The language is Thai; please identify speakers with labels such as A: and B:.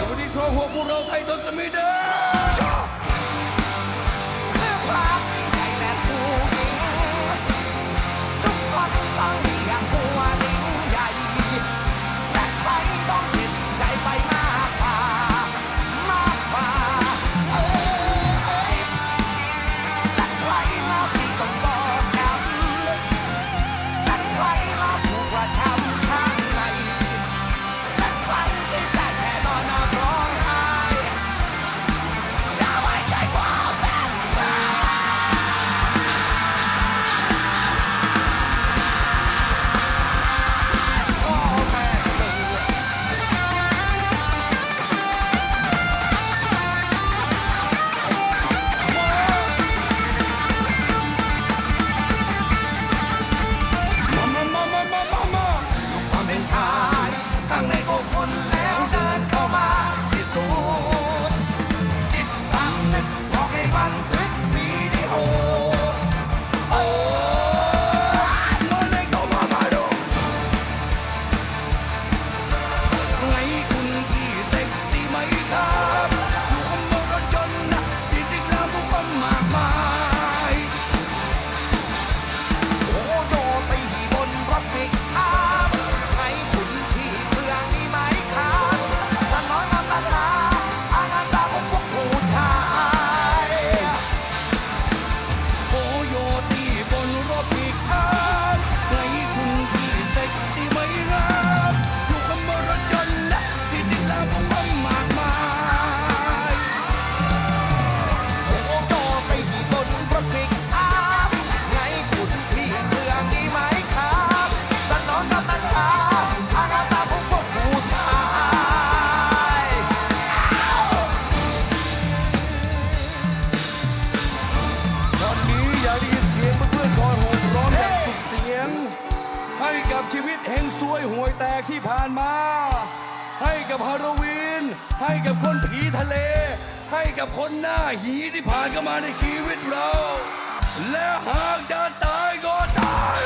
A: สวัสดีครอบครัวพวกเราไทยทศมิเด ชีวิตแห่งซวยห่วยแตกที่ผ่านมา ให้กับฮาโลวีน ให้กับคนผีทะเล ให้กับคนหน้าหีที่ผ่านเข้ามาในชีวิตเรา และหากจะตายก็ตาย